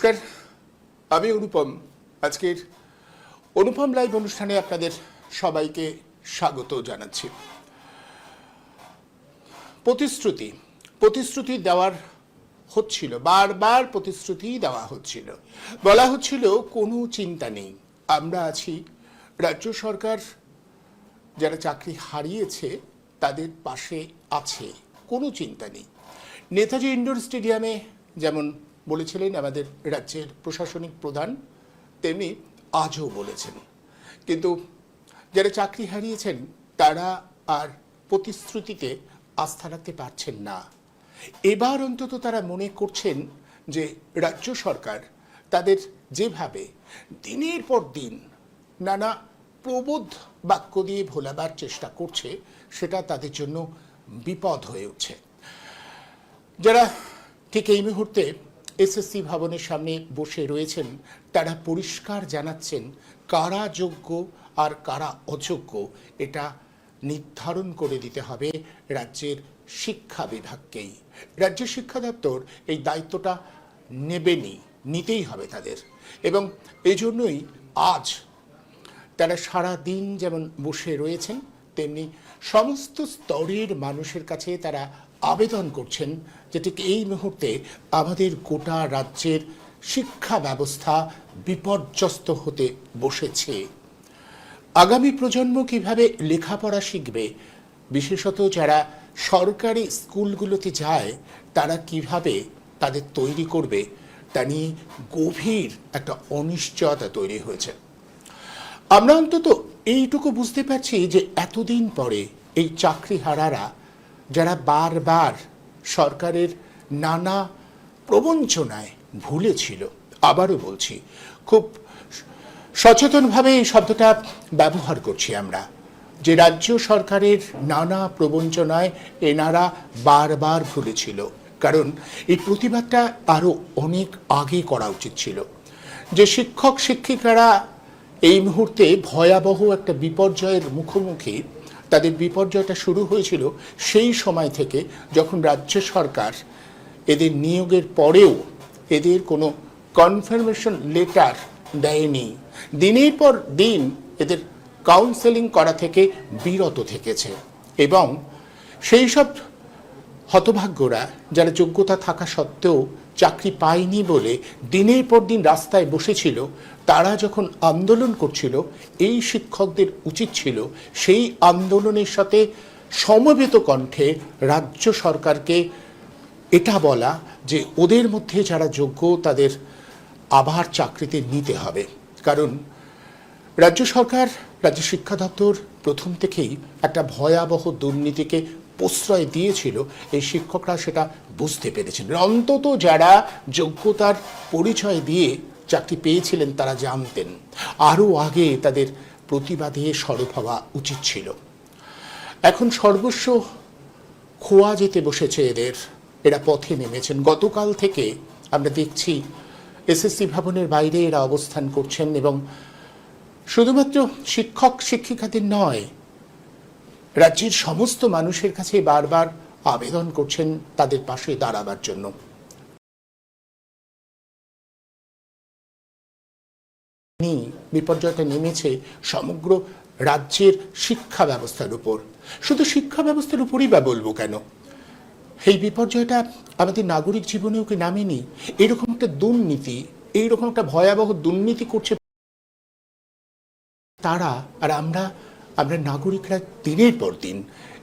নমস্কার, আমি অনুপম আজকের অনুপম লাইভ অনুষ্ঠানে আপনাদের সবাইকে স্বাগত জানাচ্ছি। প্রতিশ্রুতি প্রতিশ্রুতি দেওয়ার হচ্ছিল, বারবার প্রতিশ্রুতি দেওয়া হচ্ছিল। বলা হচ্ছিল, কোনো চিন্তা নেই, আমরা আছি। রাজ্য সরকার যারা চাকরি হারিয়েছে, তাদের পাশে আছে, কোনো চিন্তা নেই। নেতাজি ইন্ডোর স্টেডিয়ামে যেমন বলেছিলেন আমাদের রাজ্যের প্রশাসনিক প্রধান, তেমনি আজও বলেছেন। কিন্তু যারা চাকরি হারিয়েছেন, তারা আর প্রতিশ্রুতিতে আস্থা রাখতে পারছেন না। এবার অন্তত তারা মনে করছেন যে রাজ্য সরকার তাদের যেভাবে দিনের পর দিন নানা প্রবোধ বাক্য দিয়ে ভোলাবার চেষ্টা করছে, সেটা তাদের জন্য বিপদ হয়ে উঠছে। যারা ঠিক এই মুহূর্তে এসএসসি ভবনের সামনে বসে রয়েছেন। তারা পরিষ্কার জানাচ্ছেন কারা যোগ্য আর কারা অযোগ্য। এটা নির্ধারণ করে দিতে হবে রাজ্যের শিক্ষা বিভাগকেই। রাজ্য শিক্ষা দপ্তর এই দায়িত্বটা নেবেনি নিতেই হবে তাদের। এবং এই জন্যই আজ তারা সারা দিন যেমন বসে রয়েছেন, তেমনি সমস্ত স্তরের মানুষের কাছে তারা আবেদন করছেন যে ঠিক এই মুহূর্তে আমাদের গোটা রাজ্যের শিক্ষা ব্যবস্থা বিপর্যস্ত হতে বসেছে। আগামী প্রজন্ম কীভাবে লেখাপড়া শিখবে, বিশেষত যারা সরকারি স্কুলগুলোতে যায়, তারা কীভাবে তাদের তৈরি করবে, তা নিয়ে গভীর একটা অনিশ্চয়তা তৈরি হয়েছে। আমরা অন্তত এইটুকু বুঝতে পারছি যে এতদিন পরে এই চাকরিহারারা, যারা বারবার সরকারের নানা প্রবঞ্চনায় ভুলেছিল। আবারও বলছি, খুব সচেতনভাবে এই শব্দটা ব্যবহার করছি আমরা, যে রাজ্য সরকারের নানা প্রবঞ্চনায় এনারা বারবার ভুলেছিল। কারণ এই প্রতিবাদটা আরও অনেক আগে করা উচিত ছিল। যে শিক্ষক শিক্ষিকারা এই মুহূর্তে ভয়াবহ একটা বিপর্যয়ের মুখোমুখি তাদের বিপর্যয়টা শুরু হয়েছিল সেই সময় থেকে যখন রাজ্য সরকার এদের নিয়োগের পরেও এদের কোনো কনফার্মেশন লেটার দেয়নি। দিনের পর দিন এদের কাউন্সেলিং করা থেকে বিরত থেকেছে এবং সেই সব হতভাগ্যরা যারা যোগ্যতা থাকা সত্ত্বেও চাকরি পায়নি বলে দিনের পর দিন রাস্তায় বসেছিল তারা যখন আন্দোলন করছিল, এই শিক্ষকদের উচিত ছিল সেই আন্দোলনের সাথে সমবেত কণ্ঠে রাজ্য সরকারকে এটা বলা যে ওদের মধ্যে যারা যোগ্য, তাদের আবার চাকরিতে নিতে হবে। কারণ রাজ্য সরকার, রাজ্য শিক্ষা দপ্তর প্রথম থেকেই একটা ভয়াবহ দুর্নীতিকে প্রশ্রয় দিয়েছিল। এই শিক্ষকরা সেটা বুঝতে পেরেছেন। অন্তত যারা যোগ্যতার পরিচয় দিয়ে চাকরি পেয়েছিলেন তারা জানতেন। আরও আগে তাদের প্রতিবাদে সরব হওয়া উচিত ছিল। এখন সর্বস্ব খোয়া যেতে বসেছে এদের। এরা পথে নেমেছেন। গতকাল থেকে আমরা দেখছি এসএসসি ভবনের বাইরে এরা অবস্থান করছেন এবং শুধুমাত্র শিক্ষক, শিক্ষিকাদের নয়, রাজ্যের সমস্ত মানুষের কাছে বারবার আবেদন করছেন তাদের পাশে দাঁড়াবার জন্য। নিয়ে বিপর্যয়টা নেমেছে সমগ্র রাজ্যের শিক্ষা ব্যবস্থার উপর। শুধু শিক্ষা ব্যবস্থার উপরই বা বলব কেন? এই বিপর্যয়টা আমাদের নাগরিক জীবনেও কি নামেনি? এরকম একটা দুর্নীতি, এইরকম একটা ভয়াবহ দুর্নীতি করছে তারা আর আমরা আমরা নাগরিকরা দিনের পর দিন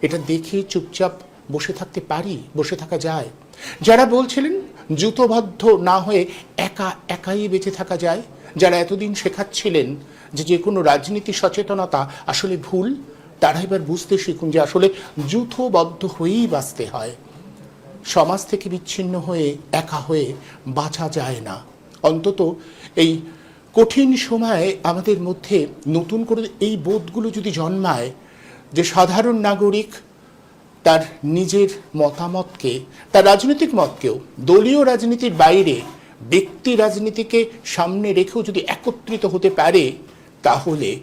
এটা দেখে চুপচাপ বসে থাকতে পারি, বসে থাকা যায়। যারা বলছিলেন, জুতোবদ্ধ না হয়ে একা একাই বেঁচে থাকা যায় যারা এতদিন শেখাচ্ছিলেন যে যে কোনো রাজনীতি সচেতনতা আসলে ভুল, তারা এবার বুঝতে শিখুন যে আসলে যুথবদ্ধ হয়েই বাঁচতে হয়। সমাজ থেকে বিচ্ছিন্ন হয়ে, একা হয়ে বাঁচা যায় না। অন্তত এই কঠিন সময়ে আমাদের মধ্যে নতুন করে এই বোধগুলো যদি জন্মায় যে সাধারণ নাগরিক তার নিজের মতামতকে, তার রাজনৈতিক মতকেও, দলীয় রাজনীতির বাইরে ব্যক্তি রাজনীতিকে সামনে রেখেও যদি একত্রিত হতে পারে, তাহলে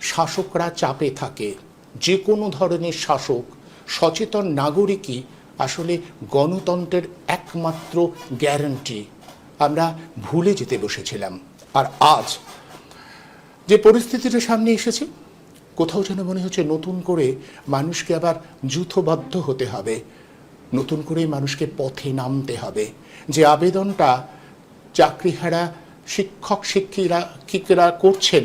শাসকরা চাপে থাকে। যে কোনো ধরনের শাসক, সচেতন নাগরিকই আসলে গণতন্ত্রের একমাত্র গ্যারান্টি। আমরা ভুলে যেতে বসেছিলাম। আর আজ যে পরিস্থিতিটা সামনে এসেছে, কোথাও যেন মনে হচ্ছে নতুন করে মানুষকে আবার যুথবদ্ধ হতে হবে। নতুন করে মানুষকে পথে নামতে হবে। যে আবেদনটা চাকরিহারা শিক্ষক শিক্ষিরা শিক্ষিরা করছেন,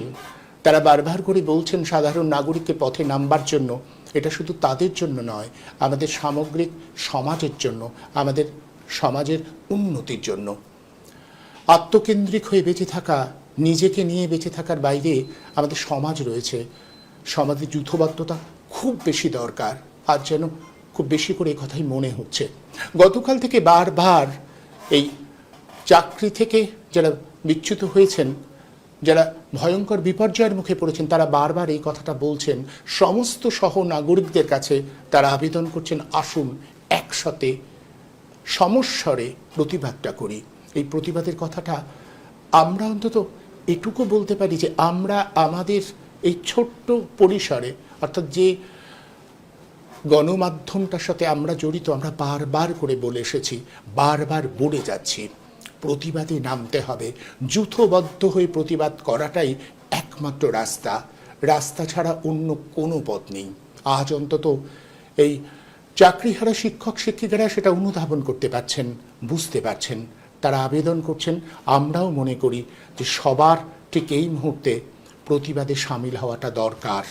তারা বারবার করে বলছেন সাধারণ নাগরিককে পথে নামবার জন্য। এটা শুধু তাদের জন্য নয়, আমাদের সামগ্রিক সমাজের জন্য, আমাদের সমাজের উন্নতির জন্য। আত্মকেন্দ্রিক হয়ে বেঁচে থাকা, নিজেকে নিয়ে বেঁচে থাকার বাইরে আমাদের সমাজ রয়েছে। সমাজের যূথবদ্ধতা খুব বেশি দরকার, আর যেন খুব বেশি করে কথাই মনে হচ্ছে। গতকাল থেকে বারবার এই চাকরি থেকে যারা বিচ্যুত হয়েছেন, যারা ভয়ঙ্কর বিপর্যয়ের মুখে পড়েছেন, তারা বারবার এই কথাটা বলছেন, সমস্ত সহ নাগরিকদের কাছে তারা আবেদন করছেন, আসুন একসাথে সমস্বরে প্রতিবাদটা করি। এই প্রতিবাদের কথাটা আমরা অন্তত এটুকু বলতে পারি যে আমরা আমাদের এই ছোট্ট পরিসরে, অর্থাৎ যে গণমাধ্যমটার সাথে আমরা জড়িত, আমরা বারবার করে বলে এসেছি, বারবার বলে যাচ্ছি। প্রতিবাদে নামতে হবে। যুথবদ্ধ হয়ে প্রতিবাদ করাটাই একমাত্র রাস্তা। রাস্তা ছাড়া অন্য কোনো পথ নেই। আজ অন্তত এই চাকরিহারা শিক্ষক শিক্ষিকারা সেটা অনুধাবন করতে পারছেন, বুঝতে পারছেন। তারা আবেদন করছেন, আমরাও মনে করি যে সবার ঠিক এই মুহূর্তে প্রতিবাদে সামিল হওয়াটা দরকার।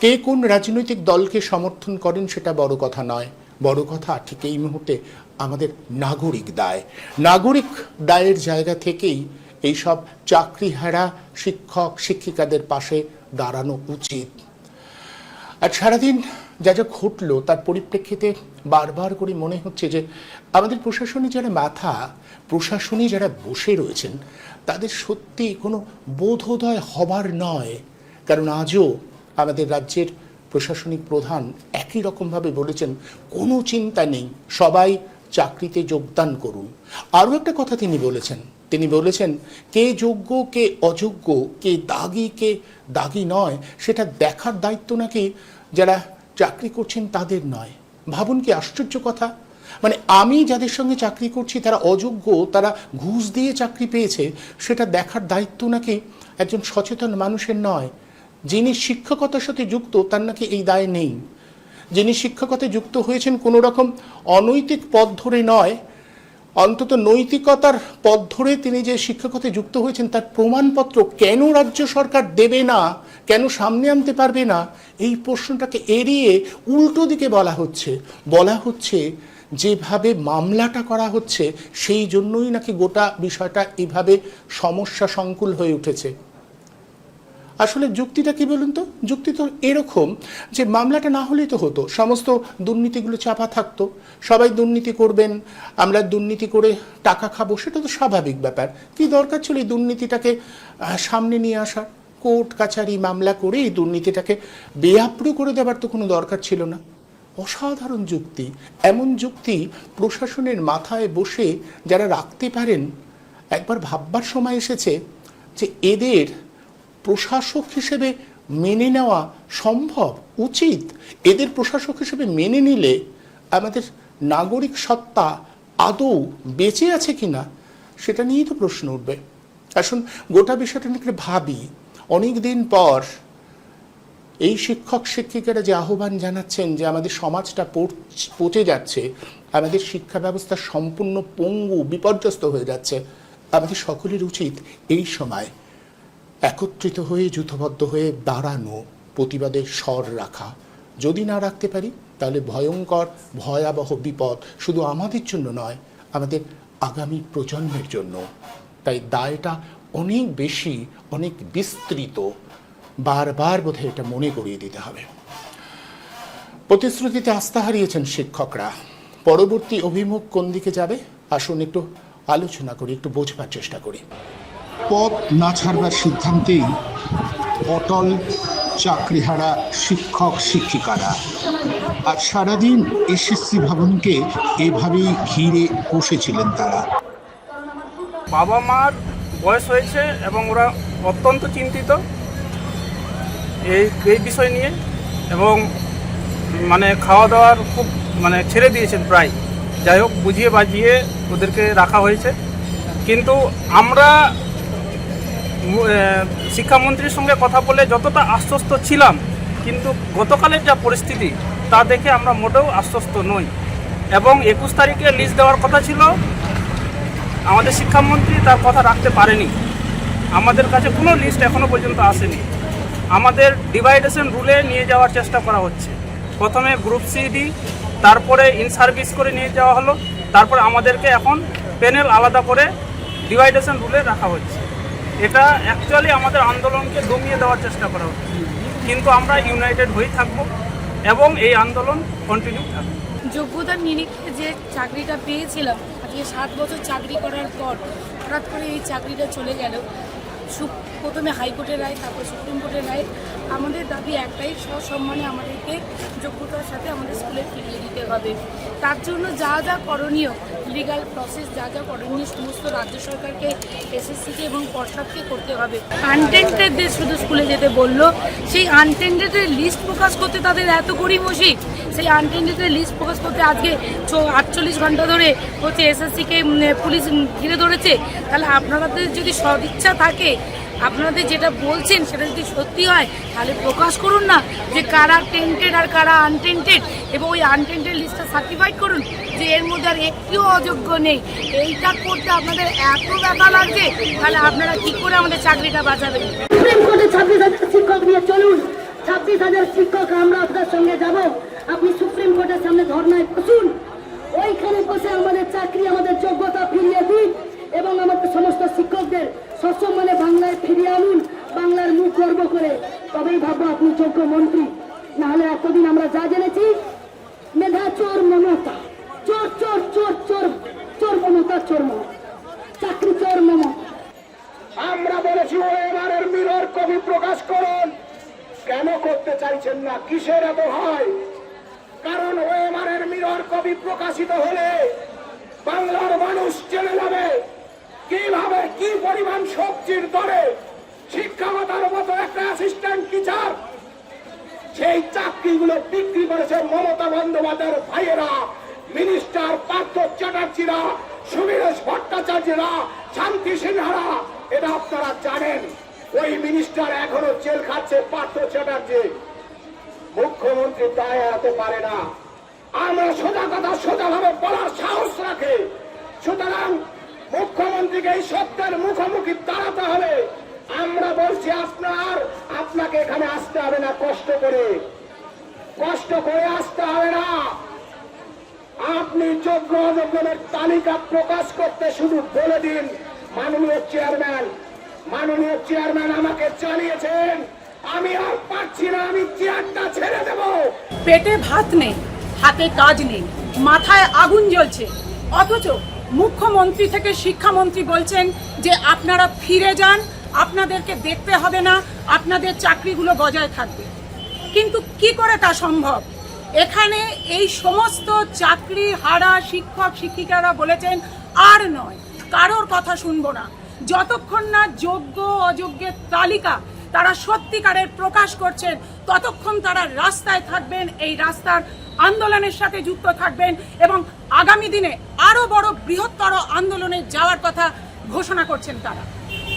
কে কোন রাজনৈতিক দলকে সমর্থন করেন সেটা বড় কথা নয়। বড় কথা ঠিক এই মুহূর্তে আমাদের নাগরিক দায়। নাগরিক দায়ের জায়গা থেকেই এইসব চাকরিহারা শিক্ষক, শিক্ষিকাদের পাশে দাঁড়ানো উচিত। আর সারাদিন যা যা ঘটলো তার পরিপ্রেক্ষিতে বারবার করে মনে হচ্ছে যে আমাদের প্রশাসনে যারা মাথা, প্রশাসনে যারা বসে রয়েছেন, তাদের সত্যি কোনো বোধোদয় হবার নয়। কারণ আজও আমাদের রাজ্যের প্রশাসনিক প্রধান একই রকমভাবে বলেছেন, কোনো চিন্তা নেই, সবাই চাকরিতে যোগদান করুন। আরও একটা কথা তিনি বলেছেন। তিনি বলেছেন, কে যোগ্য, কে অযোগ্য, কে দাগি কে দাগি নয়, সেটা দেখার দায়িত্ব নাকি যারা চাকরি করছেন তাদের নয়। ভাবুন কি আশ্চর্য কথা? মানে আমি যাদের সঙ্গে চাকরি করছি, তারা অযোগ্য, তারা ঘুষ দিয়ে চাকরি পেয়েছে, সেটা দেখার দায়িত্ব নাকি একজন সচেতন মানুষের নয়? যিনি শিক্ষকতার সাথে যুক্ত, তার নাকি এই দায় নেই। যিনি শিক্ষকতায় যুক্ত হয়েছেন কোনো রকম অনৈতিক পথ ধরে নয়, অন্তত নৈতিকতার পথ ধরে তিনি যে শিক্ষকতে যুক্ত হয়েছেন তার প্রমাণপত্র কেন রাজ্য সরকার দেবে না, কেন সামনে আনতে পারবে না, এই প্রশ্নটাকে এড়িয়ে উল্টো দিকে বলা হচ্ছে। বলা হচ্ছে যেভাবে মামলাটা করা হচ্ছে, সেই জন্যই নাকি গোটা বিষয়টা এভাবে সমস্যা সংকুল হয়ে উঠেছে। আসলে যুক্তিটা কি বলুন তো? যুক্তি তো এরকম যে মামলাটা না হলেই তো হতো। সমস্ত দুর্নীতিগুলো চাপা থাকতো। সবাই দুর্নীতি করবেন, আমরা দুর্নীতি করে টাকা খাব, সেটা তো স্বাভাবিক ব্যাপার। কি দরকার ছিল এই দুর্নীতিটাকে সামনে নিয়ে আসার? কোর্ট, কাছারি মামলা করে এই দুর্নীতিটাকে বেআপ্রু করে দেওয়ার তো কোনো দরকার ছিল না। অসাধারণ যুক্তি। এমন যুক্তি প্রশাসনের মাথায় বসে যারা রাখতে পারেন, একবার ভাববার সময় এসেছে যে এদের প্রশাসক হিসেবে মেনে নেওয়া সম্ভব, উচিত। এদের প্রশাসক হিসেবে মেনে নিলে আমাদের নাগরিক সত্তা আদৌ বেঁচে আছে কিনা, সেটা নিয়েই তো প্রশ্ন উঠবে। আসুন, গোটা বিষয়টা নিয়ে ভাবি। অনেক দিন পর এই শিক্ষক শিক্ষিকারা যে আহ্বান জানাচ্ছেন যে আমাদের সমাজটা পচে যাচ্ছে, আমাদের শিক্ষা ব্যবস্থা সম্পূর্ণ পঙ্গু, বিপর্যস্ত হয়ে যাচ্ছে, আমাদের সকলের উচিত এই সময় একত্রিত হয়ে যুথবদ্ধ হয়ে দাঁড়ানো প্রতিবাদের স্বর রাখা। যদি না রাখতে পারি, তাহলে ভয়ঙ্কর, ভয়াবহ বিপদ শুধু আমাদের জন্য নয়, আমাদের আগামী প্রজন্মের জন্য। তাই দায়টা অনেক বেশি, অনেক বিস্তৃত। বারবার বোধহয় এটা মনে করিয়ে দিতে হবে। প্রতিশ্রুতিতে আস্থা হারিয়েছেন শিক্ষকরা। পরবর্তী অভিমুখ কোন দিকে যাবে, আসুন একটু আলোচনা করি, একটু বোঝবার চেষ্টা করি। পথ না ছাড়বার সিদ্ধান্তেই অটল চাকরিহারা শিক্ষক শিক্ষিকারা। আর সারাদিন এসএসসি ভবনকে এভাবেই ঘিরে বসেছিলেন তারা। বাবা মার বয়স হয়েছে এবং ওরা অত্যন্ত চিন্তিত এই এই বিষয় নিয়ে এবং মানে খাওয়া দাওয়ার খুব মানে ছেড়ে দিয়েছেন প্রায়। যাই হোক, বুঝিয়ে বাজিয়ে ওদেরকে রাখা হয়েছে। কিন্তু আমরা শিক্ষামন্ত্রীর সঙ্গে কথা বলে যতটা আশ্বস্ত ছিলাম, কিন্তু গতকালের যা পরিস্থিতি, তা দেখে আমরা মোটেও আশ্বস্ত নই। এবং একুশ তারিখে লিস্ট দেওয়ার কথা ছিল, আমাদের শিক্ষামন্ত্রী তার কথা রাখতে পারেনি। আমাদের কাছে কোনো লিস্ট এখনও পর্যন্ত আসেনি। আমাদের ডিভাইডেশন রুলে নিয়ে যাওয়ার চেষ্টা করা হচ্ছে। প্রথমে গ্রুপ সিডি তারপরে ইন সার্ভিস করে নিয়ে যাওয়া হলো। তারপরে আমাদেরকে এখন প্যানেল আলাদা করে ডিভাইডেশন রুলে রাখা হচ্ছে। এটা অ্যাকচুয়ালি আমাদের আন্দোলনকে দমিয়ে দেওয়ার চেষ্টা করা হচ্ছে। কিন্তু আমরা ইউনাইটেড হয়ে থাকব এবং এই আন্দোলন কন্টিনিউ থাকবে। যোগ্যতার নিরীক্ষে যে চাকরিটা পেয়েছিলাম, আজকে সাত বছর চাকরি করার পর হঠাৎ করে এই চাকরিটা চলে গেল। প্রথমে হাইকোর্টের রায়, তারপর সুপ্রিম কোর্টের রায়। আমাদের দাবি একটাই, সসম্মানে আমাদেরকে যোগ্যতার সাথে আমাদের স্কুলে ফিরিয়ে দিতে হবে। তার জন্য যা যা করণীয় লিগাল প্রসেস যা যা করণীয়, সমস্ত রাজ্য সরকারকে এসএসসিকে এবং পর্ষদকে করতে হবে। আনটেন্টেডদের শুধু স্কুলে যেতে বলল। সেই আনটেন্টেডের লিস্ট প্রকাশ করতে তাদের এত গড়িমসি সেই আনটেন্ডেডের লিস্ট প্রকাশ করতে আজকে আটচল্লিশ ঘণ্টা ধরে হচ্ছে এসএসসিকে পুলিশ ঘিরে ধরেছে। তাহলে আপনাদের যদি সদিচ্ছা থাকে আপনাদের যেটা বলছেন সেটা যদি সত্যি হয়, তাহলে প্রকাশ করুন না যে কারা টেন্টেড আর কারা আনটেন্টেড এবং ওই আনটেন্টেড লিস্টটা সার্টিফাইড করুন যে এর মধ্যে আর একটিও অযোগ্য নেই। এইটা করতে আপনাদের এত ব্যথা লাগছে, তাহলে আপনারা কি করে আমাদের চাকরিটা বাঁচাবেন। সুপ্রিম কোর্টে ছাব্বিশ হাজার শিক্ষক নিয়ে চলুন। ছাব্বিশ হাজার শিক্ষক আমরা আপনার সঙ্গে যাব। আপনি সুপ্রিম কোর্টের সামনে ধর্নায় বসুন ওইখানে বসে আমাদের চাকরি আমাদের যোগ্যতা ফিরিয়ে দিন এবং আমাদের সমস্ত শিক্ষকদের সসম্মানে বাংলায় ফিরিয়ে আনুন বাংলার মুখ গর্ব করে তবেই ভাববো আপনি যোগ্য মন্ত্রী নাহলে এতদিন আমরা যা জেনেছি মেধা চোর মমতা চোর চোর চোর চোর চোর মমতা চোর মমতা চাকরি চোর মমতা আমরা বলেছি ও এবারের মিরর কবি প্রকাশ করুন কেন করতে চাইছেন না? কিসের এত হয় কারণ ও এবারের মিরর কবি প্রকাশিত হলে বাংলার মানুষ জেনে যাবে কীভাবে, কি পরিমাণ সবজির দরে শিক্ষকতার মতো একটা অ্যাসিস্ট্যান্ট টিচার সেই চাকরিগুলো বিক্রি করেছে মমতা বন্দ্যোপাধ্যায়ের ভাইয়েরা মিনিস্টার পার্থ চ্যাটার্জিরা, সুবীরেশ ভট্টাচার্যরা, শান্তি সিনহারা। এটা আপনারা জানেন। ওই মিনিস্টার এখনও জেল খাচ্ছে, পার্থ চ্যাটার্জি। মুখ্যমন্ত্রী দায় এড়াতে পারে না। আমরা সোজা কথা সোজাভাবে বলার সাহস রাখে। সুতরাং মুখ্যমন্ত্রীকে এই সত্যের মুখোমুখি দাঁড়াতে হবে আমরা বলছি, আপনার, আপনাকে এখানে আসতে হবে না কষ্ট করে। কষ্ট করে আসতে হবে না। আপনি যোগ্য অযোগ্যদের তালিকা প্রকাশ করতে শুধু বলে দিন, মাননীয় চেয়ারম্যান মাননীয় চেয়ারম্যান আমাকে জানিয়েছেন, আমি আর পারছি না, আমি চেয়ারটা ছেড়ে দেবো। পেটে ভাত নেই, হাতে কাজ নেই, মাথায় আগুন জ্বলছে। অথচ মুখ্যমন্ত্রী থেকে শিক্ষামন্ত্রী বলছেন যে, আপনারা ফিরে যান, আপনাদেরকে দেখতে হবে না, আপনাদের চাকরিগুলো বজায় থাকবে। কিন্তু কি করে তা সম্ভব? এখানে এই সমস্ত চাকরি হারা শিক্ষক, শিক্ষিকারা বলেছেন, আর নয়, কারোর কথা শুনব না। যতক্ষণ না যোগ্য অযোগ্যের তালিকা তারা সত্যিকারের প্রকাশ করছেন, ততক্ষণ তারা রাস্তায় থাকবেন, এই রাস্তার আন্দোলনের সাথে যুক্ত থাকবেন এবং আগামী দিনে আরও বড় বৃহত্তর আন্দোলনে যাওয়ার কথা ঘোষণা করছেন তারা।